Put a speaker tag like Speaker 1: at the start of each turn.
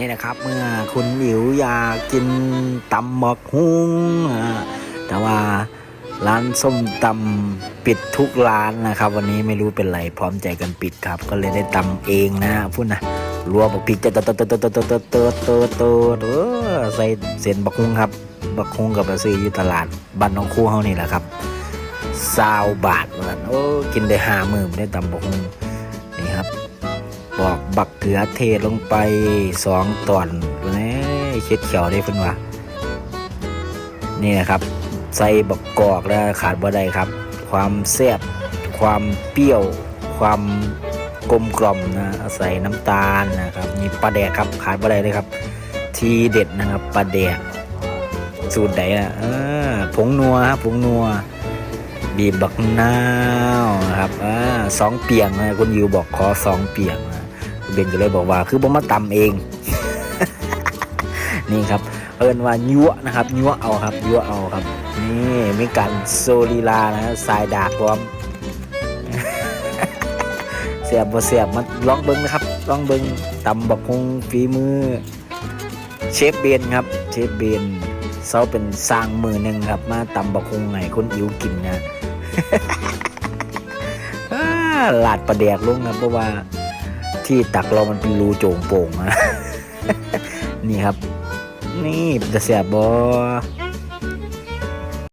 Speaker 1: นี่นะครับ เมื่อคุณหิวอยากกินตำหมกฮุ้งแต่ว่าร้านส้มตำปิดทุกร้านนะครับ วันนี้ไม่รู้เป็นไรพร้อมใจกันปิดครับ ก็เลยได้ตำเองนะพูดนะรัวบักพริกจะตดตดตดตดตดตดตดตดตดเออใส่เส้นบักฮุ้งครับบักฮุ้งกับไปซื้ออยู่ตลาดบ้านน้องคู่เฮานี่แหละครับซาวบาทเหมือนโอ้กินได้ห้ามือได้ตำบักฮุ้ง บอกบักเขือเทศลงไปสองตอนนี่เช็ดเขียวได้เพิ่นว่านี่นะครับใส่บักกอกแล้วขาดบ่ได้ครับ ความแซ่บความเปรี้ยว ความกลมกล่อมนะใส่น้ำตาลนะครับมีปลาแดกครับขาดบ่ได้เลยครับ ทีเด็ดนะครับปลาแดกสูตรไหนอะผงนัวครับผงนัวบีบบักนาวนะครับอ่าสองเปียงนะคุณยูบอกขอสองเปียงนะ เบนก็เลยบอกว่าคือผมมาตำเอง นี่ครับเอินว่ายั่วนะครับยั่วเอาครับยั่วเอาครับ นี่มีการโซลีลานะสายดากพร้อมเสียบบ่เสียบมาลองเบิ้งนะครับลองเบิ้งตำบักฮงฝีมือ เชฟเบนครับ เชฟเบนเซาเป็นสร้างมือหนึ่งครับ มาตำบักฮงไงคนอิวกินนะลาดประแดกลงครับเพราะว่า ที่ตักเรามันเป็นรูโจงโป่งนะ นี่ครับ นี่จะเสียบบอ